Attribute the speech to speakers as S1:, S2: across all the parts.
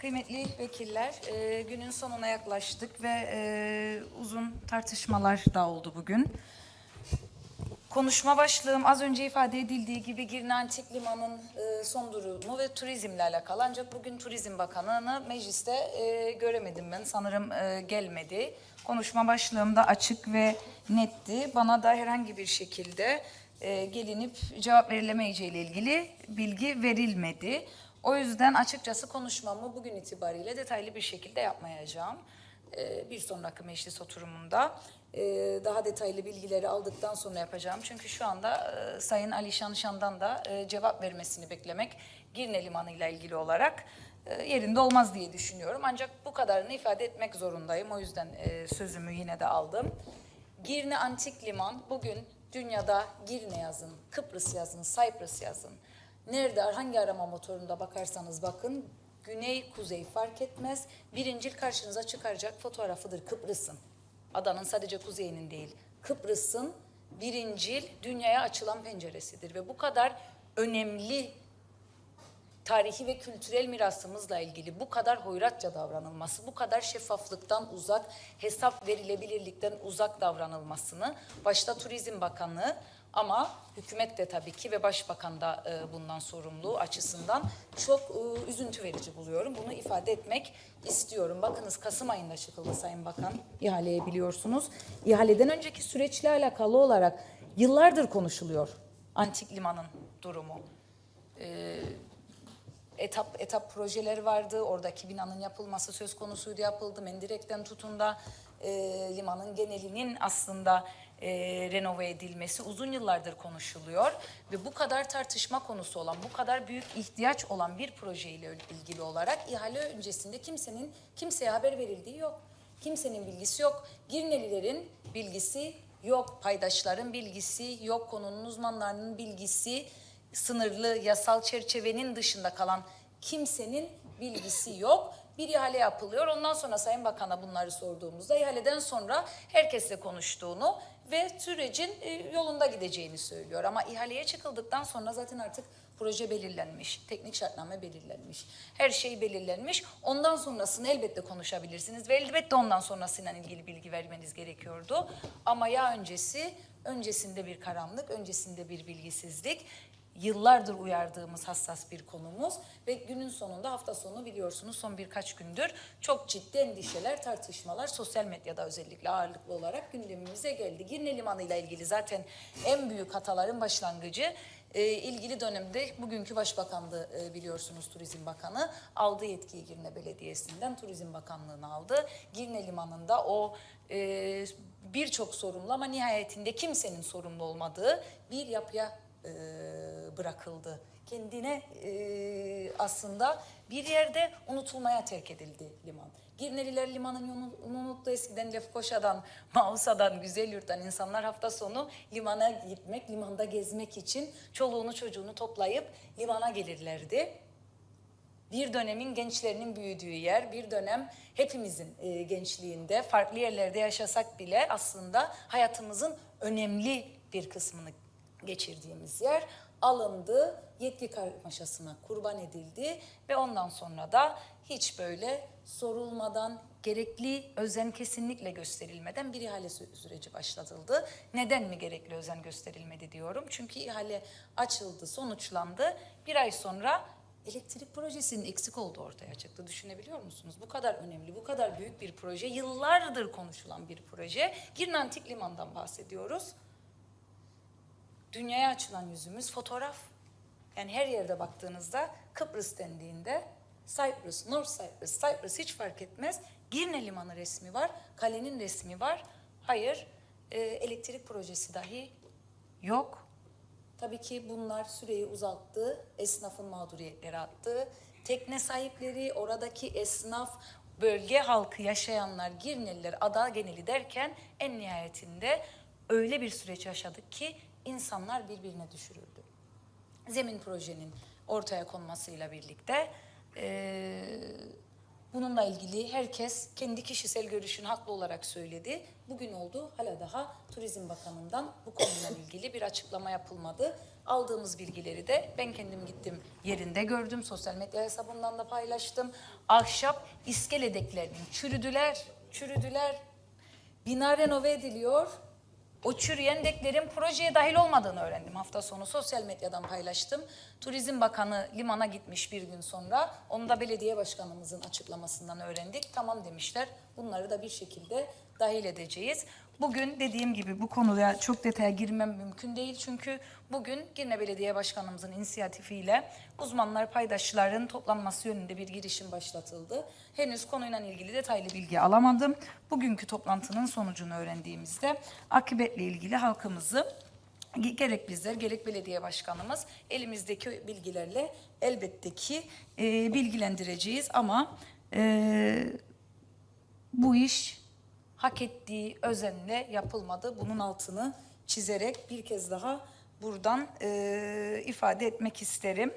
S1: Kıymetli vekiller, e, günün sonuna yaklaştık ve e, uzun tartışmalar da oldu bugün. Konuşma başlığım az önce ifade edildiği gibi Girne Antik Limanı'nın e, son durumu ve turizmle alakalı. Ancak bugün Turizm Bakanı'nı mecliste e, göremedim ben. Sanırım e, gelmedi. Konuşma başlığım da açık ve netti. Bana da herhangi bir şekilde e, gelinip cevap verilemeyeceği ile ilgili bilgi verilmedi. O yüzden açıkçası konuşmamı bugün itibariyle detaylı bir şekilde yapmayacağım. Ee, bir sonraki meclis oturumunda e, daha detaylı bilgileri aldıktan sonra yapacağım. Çünkü şu anda e, Sayın Ali Şanışan'dan da e, cevap vermesini beklemek Girne Limanı ile ilgili olarak e, yerinde olmaz diye düşünüyorum. Ancak bu kadarını ifade etmek zorundayım. O yüzden sözümü yine de aldım. Girne Antik Liman bugün dünyada Girne yazın, Kıbrıs yazın, Cyprus yazın. Nerede, hangi arama motorunda bakarsanız bakın, güney, kuzey fark etmez. Birincil karşınıza çıkaracak fotoğrafıdır Kıbrıs'ın. Adanın sadece kuzeyinin değil, Kıbrıs'ın birincil dünyaya açılan penceresidir. Ve bu kadar önemli tarihi ve kültürel mirasımızla ilgili bu kadar hoyratça davranılması, bu kadar şeffaflıktan uzak, hesap verilebilirlikten uzak davranılmasını başta Turizm Bakanlığı ama hükümet de tabii ki ve başbakan da e, bundan sorumlu açısından çok e, üzüntü verici buluyorum. Bunu ifade etmek istiyorum. Bakınız Kasım ayında çıkıldı Sayın Bakan ihaleye biliyorsunuz. İhaleden önceki süreçle alakalı olarak yıllardır konuşuluyor antik limanın durumu etap etap projeleri vardı. Oradaki binanın yapılması söz konusuydu yapıldı. Mendirek'ten tutun da e, limanın genelinin aslında e, renove edilmesi uzun yıllardır konuşuluyor. Ve bu kadar tartışma konusu olan, bu kadar büyük ihtiyaç olan bir projeyle ilgili olarak ihale öncesinde kimsenin kimseye haber verildiği yok. Kimsenin bilgisi yok. Girnelilerin bilgisi yok. Paydaşların bilgisi yok. Konunun uzmanlarının bilgisi sınırlı yasal çerçevenin dışında kalan kimsenin bilgisi yok. Bir ihale yapılıyor. Ondan sonra Sayın Bakan'a bunları sorduğumuzda ihaleden sonra herkesle konuştuğunu ve sürecin e, yolunda gideceğini söylüyor. Ama ihaleye çıkıldıktan sonra zaten artık proje belirlenmiş, teknik şartname belirlenmiş, her şey belirlenmiş. Ondan sonrasını elbette konuşabilirsiniz ve elbette ondan sonrasıyla ilgili bilgi vermeniz gerekiyordu. Ama ya öncesi, öncesinde bir karanlık, öncesinde bir bilgisizlik, yıllardır uyardığımız hassas bir konumuz ve günün sonunda hafta sonu biliyorsunuz son birkaç gündür çok ciddi endişeler, tartışmalar sosyal medyada özellikle ağırlıklı olarak gündemimize geldi. Girne Limanı ile ilgili zaten en büyük hataların başlangıcı e, ilgili dönemde bugünkü Başbakanlığı e, biliyorsunuz Turizm Bakanı aldığı yetkiyi Girne Belediyesi'nden Turizm Bakanlığı'na aldı. Girne Limanı'nda o e, birçok sorumlu ama nihayetinde kimsenin sorumlu olmadığı bir yapıya e, bırakıldı. Kendine e, aslında bir yerde unutulmaya terk edildi liman. Girneliler limanın unuttu eskiden Lefkoşa'dan, Mausa'dan, Güzelyurt'tan insanlar hafta sonu limana gitmek, limanda gezmek için çoluğunu çocuğunu toplayıp limana gelirlerdi bir dönemin gençlerinin büyüdüğü yer, bir dönem hepimizin e, gençliğinde farklı yerlerde yaşasak bile aslında hayatımızın önemli bir kısmını geçirdiğimiz yer alındı, yetki karmaşasına kurban edildi ve ondan sonra da hiç böyle sorulmadan, gerekli özen kesinlikle gösterilmeden bir ihale sü- süreci başlatıldı. Neden mi gerekli özen gösterilmedi diyorum. Çünkü ihale açıldı, sonuçlandı. Bir ay sonra elektrik projesinin eksik olduğu ortaya çıktı. Düşünebiliyor musunuz? Bu kadar önemli, bu kadar büyük bir proje, yıllardır konuşulan bir proje. Girne Antik Liman'dan bahsediyoruz. Dünyaya açılan yüzümüz fotoğraf. Yani her yerde baktığınızda Kıbrıs dendiğinde Cyprus, North Cyprus, Cyprus hiç fark etmez. Girne Limanı resmi var, kalenin resmi var. Hayır, e, elektrik projesi dahi yok. Tabii ki bunlar süreyi uzattı, esnafın mağduriyetleri attı. Tekne sahipleri, oradaki esnaf, bölge halkı yaşayanlar, Girneliler, ada geneli derken en nihayetinde öyle bir süreç yaşadık ki insanlar birbirine düşürüldü. Zemin projenin ortaya konmasıyla birlikte eee, Bununla ilgili herkes kendi kişisel görüşünü haklı olarak söyledi. Bugün oldu hala daha Turizm Bakanı'ndan bu konuyla ilgili bir açıklama yapılmadı. Aldığımız bilgileri de ben kendim gittim yerinde gördüm. Sosyal medya hesabımdan da paylaştım. Ahşap iskele çürüdüler, çürüdüler. Bina renove ediliyor. O çürüyen deklerin projeye dahil olmadığını öğrendim hafta sonu. Sosyal medyadan paylaştım. Turizm Bakanı limana gitmiş bir gün sonra. Onu da belediye başkanımızın açıklamasından öğrendik. Tamam demişler. Bunları da bir şekilde dahil edeceğiz. Bugün dediğim gibi bu konuya çok detaya girmem mümkün değil. Çünkü bugün Girne Belediye Başkanımızın inisiyatifiyle uzmanlar paydaşların toplanması yönünde bir girişim başlatıldı. Henüz konuyla ilgili detaylı bilgi alamadım. Bugünkü toplantının sonucunu öğrendiğimizde akıbetle ilgili halkımızı gerek bizler gerek belediye başkanımız elimizdeki bilgilerle elbette ki e, bilgilendireceğiz ama e, bu iş hak ettiği özenle yapılmadı. Bunun altını çizerek bir kez daha buradan e, ifade etmek isterim.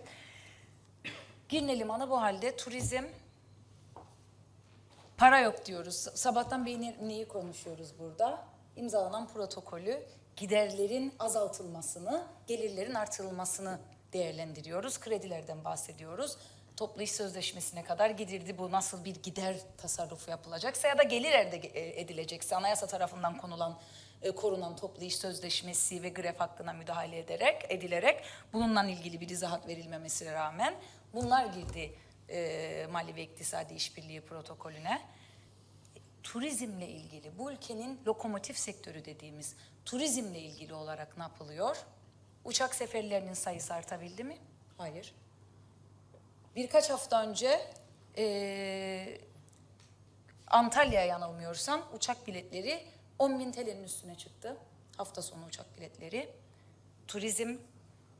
S1: Girne Limanı bu halde turizm para yok diyoruz. Sabahtan beri ne- neyi konuşuyoruz burada? İmzalanan protokolü giderlerin azaltılmasını, gelirlerin artırılmasını değerlendiriyoruz. Kredilerden bahsediyoruz. Toplu iş sözleşmesine kadar gidirdi bu nasıl bir gider tasarrufu yapılacaksa ya da gelir elde e, edilecekse anayasa tarafından konulan e, korunan toplu iş sözleşmesi ve gref hakkına müdahale ederek edilerek bununla ilgili bir izahat verilmemesine rağmen bunlar girdi e, mali ve iktisadi işbirliği protokolüne turizmle ilgili bu ülkenin lokomotif sektörü dediğimiz turizmle ilgili olarak ne yapılıyor? Uçak seferlerinin sayısı artabildi mi? Hayır. Birkaç hafta önce eee Antalya'ya yanılmıyorsam uçak biletleri 10 bin TL'nin üstüne çıktı. Hafta sonu uçak biletleri. Turizm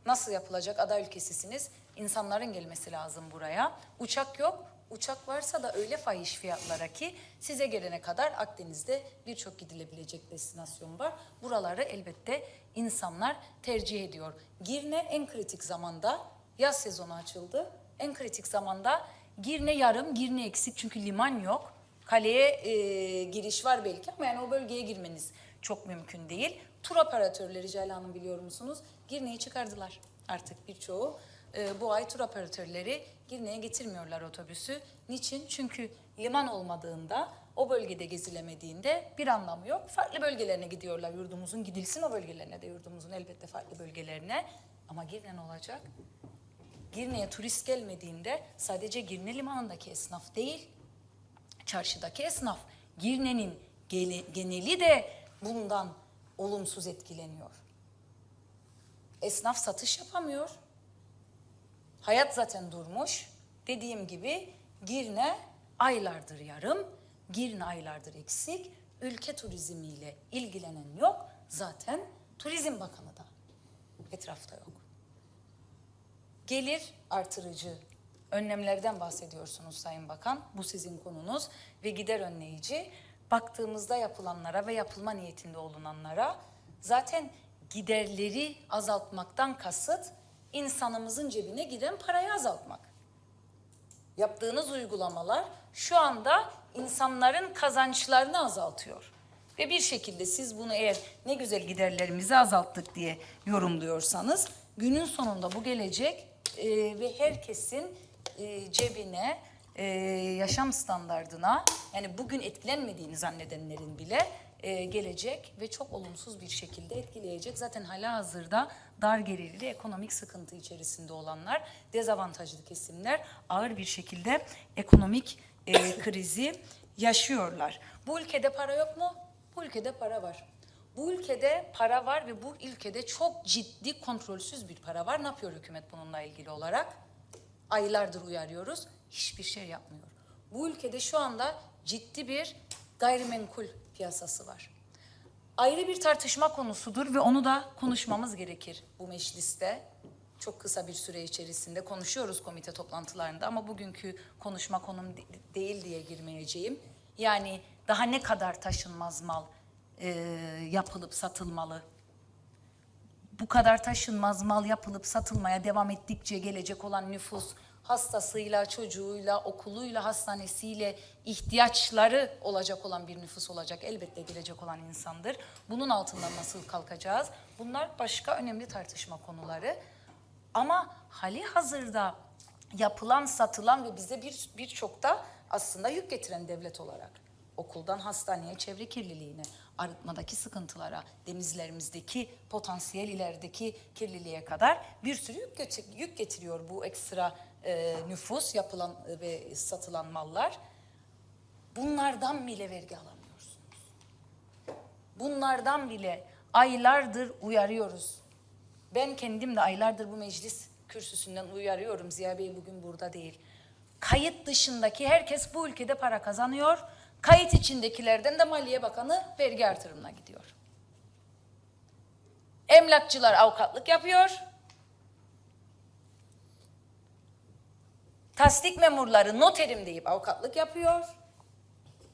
S1: nasıl yapılacak? Aday ülkesisiniz. İnsanların gelmesi lazım buraya. Uçak yok. Uçak varsa da öyle fahiş fiyatlara ki size gelene kadar Akdeniz'de birçok gidilebilecek destinasyon var. Buraları elbette insanlar tercih ediyor. Girne en kritik zamanda yaz sezonu açıldı. En kritik zamanda Girne yarım, Girne eksik çünkü liman yok. Kaleye e, giriş var belki ama yani o bölgeye girmeniz çok mümkün değil. Tur operatörleri Ceylan Hanım biliyor musunuz? Girne'yi çıkardılar artık birçoğu. E, bu ay tur operatörleri Girne'ye getirmiyorlar otobüsü. Niçin? Çünkü liman olmadığında o bölgede gezilemediğinde bir anlamı yok. Farklı bölgelerine gidiyorlar yurdumuzun. Gidilsin o bölgelerine de yurdumuzun elbette farklı bölgelerine. Ama Girne ne olacak? Girne'ye turist gelmediğinde sadece Girne limanındaki esnaf değil, çarşıdaki esnaf, Girne'nin geneli de bundan olumsuz etkileniyor. Esnaf satış yapamıyor. Hayat zaten durmuş. Dediğim gibi Girne aylardır yarım, Girne aylardır eksik. Ülke turizmiyle ilgilenen yok. Zaten Turizm Bakanı da etrafta yok gelir artırıcı önlemlerden bahsediyorsunuz Sayın Bakan. Bu sizin konunuz ve gider önleyici. Baktığımızda yapılanlara ve yapılma niyetinde olunanlara zaten giderleri azaltmaktan kasıt insanımızın cebine giren parayı azaltmak. Yaptığınız uygulamalar şu anda insanların kazançlarını azaltıyor. Ve bir şekilde siz bunu eğer ne güzel giderlerimizi azalttık diye yorumluyorsanız günün sonunda bu gelecek e, ve herkesin e, cebine, e, yaşam standardına yani bugün etkilenmediğini zannedenlerin bile e, gelecek ve çok olumsuz bir şekilde etkileyecek. Zaten hala hazırda dar gelirli ekonomik sıkıntı içerisinde olanlar, dezavantajlı kesimler ağır bir şekilde ekonomik e, krizi yaşıyorlar. Bu ülkede para yok mu? Bu ülkede para var. Bu ülkede para var ve bu ülkede çok ciddi kontrolsüz bir para var. Ne yapıyor hükümet bununla ilgili olarak? Aylardır uyarıyoruz. Hiçbir şey yapmıyor. Bu ülkede şu anda ciddi bir gayrimenkul piyasası var. Ayrı bir tartışma konusudur ve onu da konuşmamız gerekir bu mecliste. Çok kısa bir süre içerisinde konuşuyoruz komite toplantılarında ama bugünkü konuşma konum de- değil diye girmeyeceğim. Yani daha ne kadar taşınmaz mal e, yapılıp satılmalı? Bu kadar taşınmaz mal yapılıp satılmaya devam ettikçe gelecek olan nüfus hastasıyla, çocuğuyla, okuluyla, hastanesiyle ihtiyaçları olacak olan bir nüfus olacak. Elbette gelecek olan insandır. Bunun altından nasıl kalkacağız? Bunlar başka önemli tartışma konuları. Ama hali hazırda yapılan, satılan ve bize bir birçok da aslında yük getiren devlet olarak okuldan hastaneye, çevre kirliliğine, arıtmadaki sıkıntılara, denizlerimizdeki potansiyel ilerideki kirliliğe kadar bir sürü yük, getiriyor bu ekstra e, nüfus yapılan e, ve satılan mallar. Bunlardan bile vergi alamıyorsunuz. Bunlardan bile aylardır uyarıyoruz. Ben kendim de aylardır bu meclis kürsüsünden uyarıyorum. Ziya Bey bugün burada değil. Kayıt dışındaki herkes bu ülkede para kazanıyor. Kayıt içindekilerden de Maliye Bakanı vergi artırımına gidiyor. Emlakçılar avukatlık yapıyor. Tasdik memurları noterim deyip avukatlık yapıyor.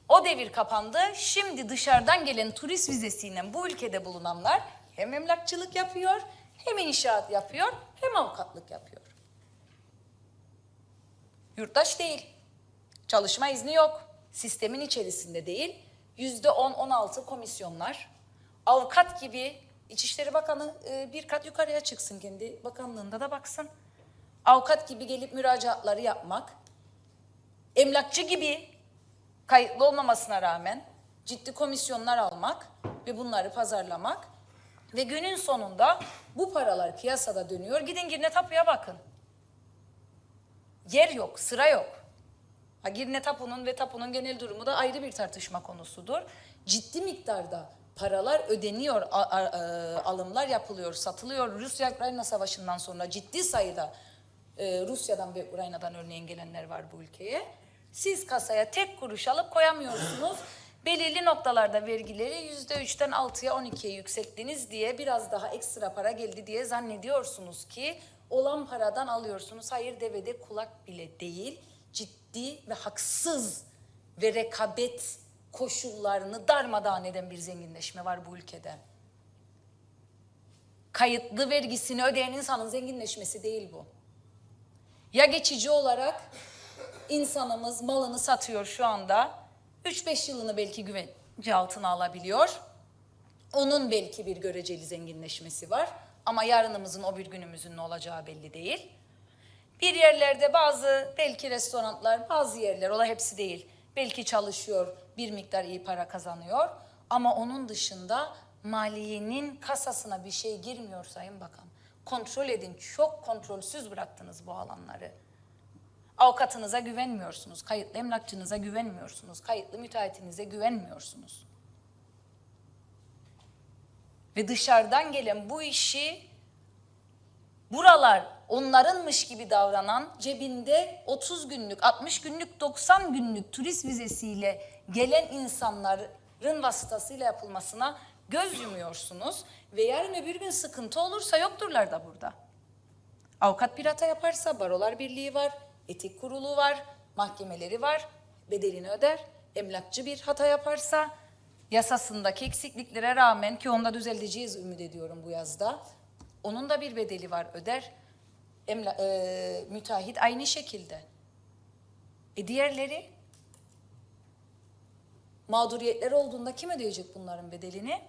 S1: O devir kapandı. Şimdi dışarıdan gelen turist vizesiyle bu ülkede bulunanlar hem emlakçılık yapıyor, hem inşaat yapıyor, hem avukatlık yapıyor. Yurttaş değil. Çalışma izni yok. Sistemin içerisinde değil. Yüzde on, on altı komisyonlar. Avukat gibi İçişleri Bakanı e, bir kat yukarıya çıksın kendi bakanlığında da baksın. Avukat gibi gelip müracaatları yapmak. Emlakçı gibi kayıtlı olmamasına rağmen ciddi komisyonlar almak ve bunları pazarlamak ve günün sonunda bu paralar piyasada dönüyor. Gidin Girne Tapu'ya bakın. Yer yok, sıra yok. Ha, Girne Tapu'nun ve Tapu'nun genel durumu da ayrı bir tartışma konusudur. Ciddi miktarda paralar ödeniyor, a- a- e, alımlar yapılıyor, satılıyor. Rusya-Ukrayna savaşından sonra ciddi sayıda e, Rusya'dan ve Ukrayna'dan örneğin gelenler var bu ülkeye. Siz kasaya tek kuruş alıp koyamıyorsunuz. Belirli noktalarda vergileri yüzde üçten altıya on ikiye yükselttiniz diye biraz daha ekstra para geldi diye zannediyorsunuz ki olan paradan alıyorsunuz. Hayır devede kulak bile değil. Ciddi ve haksız ve rekabet koşullarını darmadağın eden bir zenginleşme var bu ülkede. Kayıtlı vergisini ödeyen insanın zenginleşmesi değil bu. Ya geçici olarak insanımız malını satıyor şu anda. 3-5 yılını belki güvence altına alabiliyor. Onun belki bir göreceli zenginleşmesi var. Ama yarınımızın o bir günümüzün ne olacağı belli değil. Bir yerlerde bazı belki restoranlar, bazı yerler, ola hepsi değil. Belki çalışıyor, bir miktar iyi para kazanıyor. Ama onun dışında maliyenin kasasına bir şey girmiyor Sayın Bakan. Kontrol edin, çok kontrolsüz bıraktınız bu alanları. Avukatınıza güvenmiyorsunuz, kayıtlı emlakçınıza güvenmiyorsunuz, kayıtlı müteahhitinize güvenmiyorsunuz. Ve dışarıdan gelen bu işi buralar onlarınmış gibi davranan cebinde 30 günlük, 60 günlük, 90 günlük turist vizesiyle gelen insanların vasıtasıyla yapılmasına göz yumuyorsunuz. Ve yarın öbür gün sıkıntı olursa yokturlar da burada. Avukat bir hata yaparsa barolar birliği var, etik kurulu var, mahkemeleri var, bedelini öder. Emlakçı bir hata yaparsa yasasındaki eksikliklere rağmen ki onda düzelteceğiz ümit ediyorum bu yazda. Onun da bir bedeli var öder. Emla, e, müteahhit aynı şekilde. E diğerleri mağduriyetler olduğunda kim ödeyecek bunların bedelini?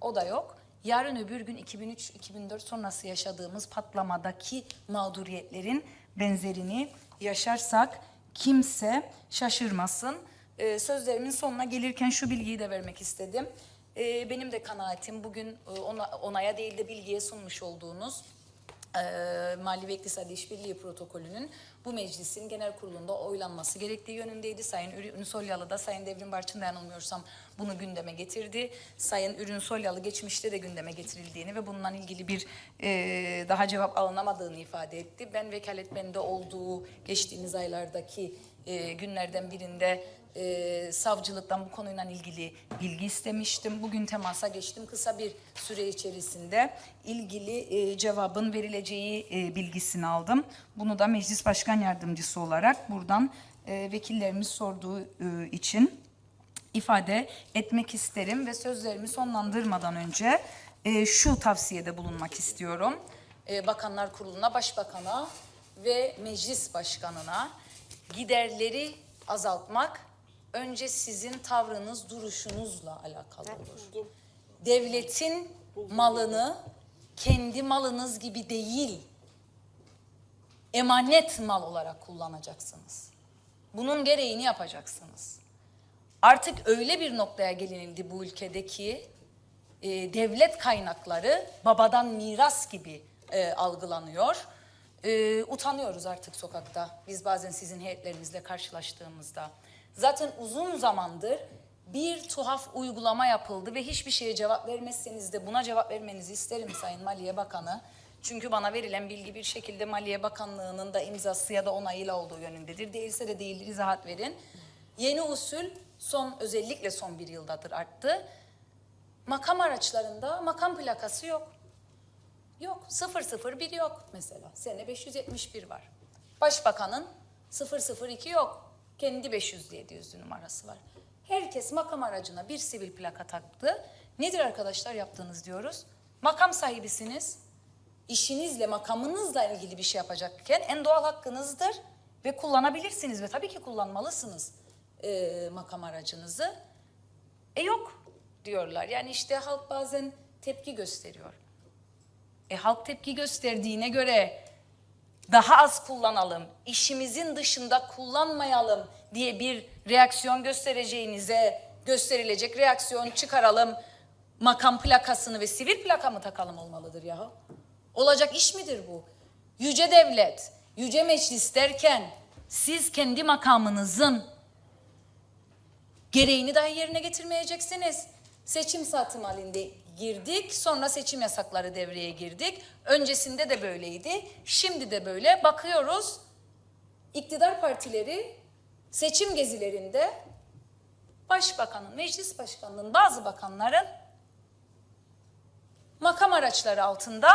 S1: O da yok. Yarın öbür gün 2003-2004 sonrası yaşadığımız patlamadaki mağduriyetlerin benzerini yaşarsak kimse şaşırmasın. Ee, sözlerimin sonuna gelirken şu bilgiyi de vermek istedim. Ee, benim de kanaatim bugün e, ona, onaya değil de bilgiye sunmuş olduğunuz Mali ve İktisadi İşbirliği Protokolü'nün bu meclisin genel kurulunda oylanması gerektiği yönündeydi. Sayın Ürün Ünsolyalı da Sayın Devrim Barçın da yanılmıyorsam bunu gündeme getirdi. Sayın Ürün Solyalı geçmişte de gündeme getirildiğini ve bununla ilgili bir e, daha cevap alınamadığını ifade etti. Ben vekaletmende olduğu geçtiğimiz aylardaki e, günlerden birinde e, savcılıktan bu konuyla ilgili bilgi istemiştim. Bugün temasa geçtim. Kısa bir süre içerisinde ilgili e, cevabın verileceği e, bilgisini aldım. Bunu da meclis başkan yardımcısı olarak buradan e, vekillerimiz sorduğu e, için ifade etmek isterim ve sözlerimi sonlandırmadan önce e, şu tavsiyede bulunmak istiyorum. E, Bakanlar Kurulu'na, Başbakan'a ve meclis başkanına giderleri azaltmak önce sizin tavrınız, duruşunuzla alakalı olur. Devletin malını kendi malınız gibi değil, emanet mal olarak kullanacaksınız. Bunun gereğini yapacaksınız. Artık öyle bir noktaya gelinildi bu ülkedeki e, devlet kaynakları babadan miras gibi e, algılanıyor. E, utanıyoruz artık sokakta. Biz bazen sizin heyetlerinizle karşılaştığımızda. Zaten uzun zamandır bir tuhaf uygulama yapıldı ve hiçbir şeye cevap vermezseniz de buna cevap vermenizi isterim Sayın Maliye Bakanı. Çünkü bana verilen bilgi bir şekilde Maliye Bakanlığı'nın da imzası ya da onayıyla olduğu yönündedir. Değilse de değil izahat verin. Yeni usul son özellikle son bir yıldadır arttı. Makam araçlarında makam plakası yok. Yok. 001 yok mesela. Sene 571 var. Başbakanın 002 yok. Kendi 507 numarası var. Herkes makam aracına bir sivil plaka taktı. Nedir arkadaşlar yaptığınız diyoruz. Makam sahibisiniz. İşinizle, makamınızla ilgili bir şey yapacakken en doğal hakkınızdır. Ve kullanabilirsiniz ve tabii ki kullanmalısınız e, makam aracınızı. E yok diyorlar. Yani işte halk bazen tepki gösteriyor. E halk tepki gösterdiğine göre daha az kullanalım, işimizin dışında kullanmayalım diye bir reaksiyon göstereceğinize gösterilecek reaksiyon çıkaralım. Makam plakasını ve sivil plaka mı takalım olmalıdır ya? Olacak iş midir bu? Yüce devlet, yüce meclis derken siz kendi makamınızın gereğini dahi yerine getirmeyeceksiniz. Seçim saatim halinde girdik, sonra seçim yasakları devreye girdik. Öncesinde de böyleydi, şimdi de böyle. Bakıyoruz, iktidar partileri seçim gezilerinde başbakanın, meclis başkanının, bazı bakanların makam araçları altında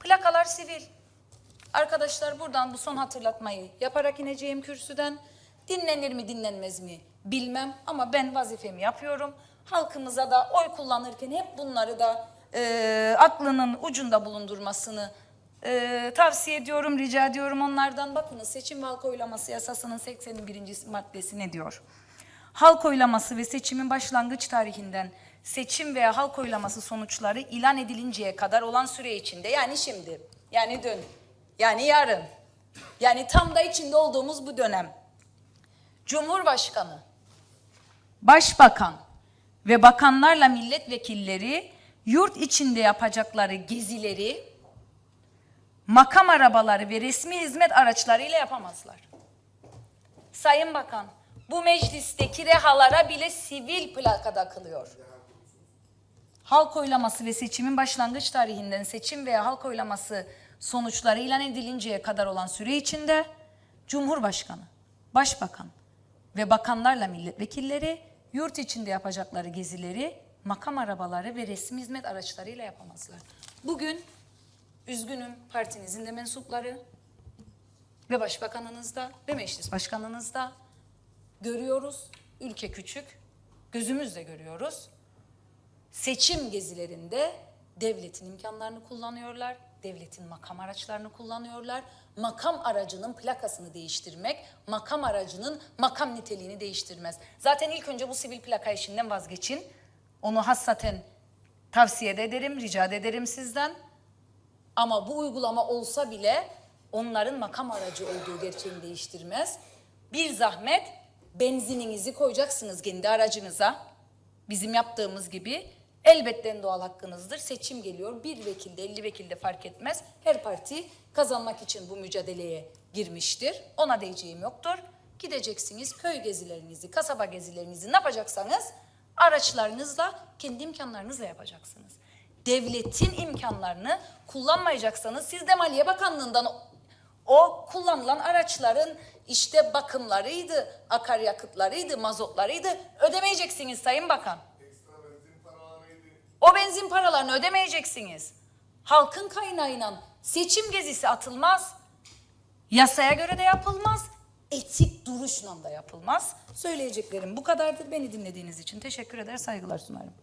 S1: plakalar sivil. Arkadaşlar buradan bu son hatırlatmayı yaparak ineceğim kürsüden. Dinlenir mi dinlenmez mi bilmem ama ben vazifemi yapıyorum. Halkımıza da oy kullanırken hep bunları da e, aklının ucunda bulundurmasını e, tavsiye ediyorum, rica ediyorum onlardan. Bakınız seçim ve halk oylaması yasasının 81. maddesi ne diyor? Halk oylaması ve seçimin başlangıç tarihinden seçim veya halk oylaması sonuçları ilan edilinceye kadar olan süre içinde yani şimdi, yani dün, yani yarın, yani tam da içinde olduğumuz bu dönem Cumhurbaşkanı, Başbakan ve bakanlarla milletvekilleri yurt içinde yapacakları gezileri makam arabaları ve resmi hizmet araçlarıyla yapamazlar. Sayın Bakan, bu meclisteki rehalara bile sivil plaka takılıyor. Halk oylaması ve seçimin başlangıç tarihinden seçim veya halk oylaması sonuçları ilan edilinceye kadar olan süre içinde Cumhurbaşkanı, Başbakan ve bakanlarla milletvekilleri yurt içinde yapacakları gezileri makam arabaları ve resmi hizmet araçlarıyla yapamazlar. Bugün üzgünüm partinizin de mensupları ve başbakanınız da ve meclis başkanınız da görüyoruz. Ülke küçük, gözümüzle görüyoruz. Seçim gezilerinde devletin imkanlarını kullanıyorlar, devletin makam araçlarını kullanıyorlar. Makam aracının plakasını değiştirmek, makam aracının makam niteliğini değiştirmez. Zaten ilk önce bu sivil plaka işinden vazgeçin. Onu hassaten tavsiye de ederim, rica ederim sizden. Ama bu uygulama olsa bile onların makam aracı olduğu gerçeğini değiştirmez. Bir zahmet benzininizi koyacaksınız kendi aracınıza. Bizim yaptığımız gibi elbette en doğal hakkınızdır. Seçim geliyor. Bir vekilde, elli vekilde fark etmez. Her parti kazanmak için bu mücadeleye girmiştir. Ona diyeceğim yoktur. Gideceksiniz köy gezilerinizi, kasaba gezilerinizi ne yapacaksanız araçlarınızla, kendi imkanlarınızla yapacaksınız. Devletin imkanlarını kullanmayacaksanız siz de Maliye Bakanlığı'ndan o kullanılan araçların işte bakımlarıydı, akaryakıtlarıydı, mazotlarıydı ödemeyeceksiniz Sayın Bakan. O benzin paralarını ödemeyeceksiniz. Halkın kaynağıyla seçim gezisi atılmaz. Yasaya göre de yapılmaz. Etik duruşla da yapılmaz. Söyleyeceklerim bu kadardır. Beni dinlediğiniz için teşekkür eder, saygılar sunarım.